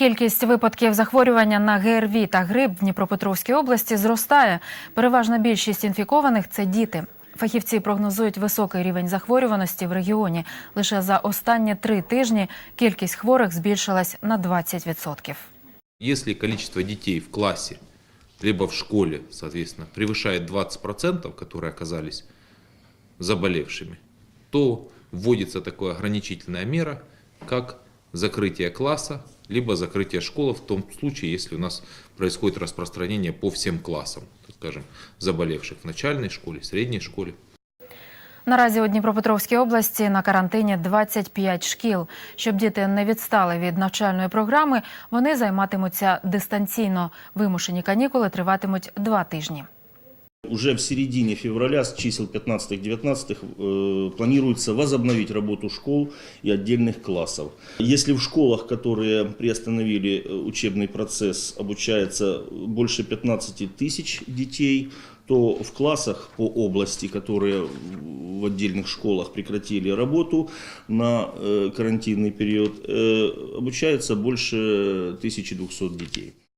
Кількість випадків захворювання на ГРВІ та грип в Дніпропетровській області зростає. Переважна більшість інфікованих це діти. Фахівці прогнозують високий рівень захворюваності в регіоні. Лише за останні три тижні кількість хворих збільшилась на 20%. Если количество детей в классе, либо в школе, соответственно, превышает 20%, которые оказались заболевшими, то вводится такая ограничительная мера, как закрытие класса, либо закрытие школы в том случае, если у нас происходит распространение по всем классам, так скажем, заболевших в начальной школе, средней школе. Наразі у Дніпропетровській області на карантині 25 шкіл. Щоб діти не відстали від навчальної програми, вони займатимуться дистанційно. Вимушені канікули триватимуть два тижні. Уже в середине февраля с чисел 15-19 э, планируется возобновить работу школ и отдельных классов. Если в школах, которые приостановили э, учебный процесс, обучается больше 15 тысяч детей, то в классах по области, которые в отдельных школах прекратили работу на э, карантинный период, э, обучается больше 1200 детей.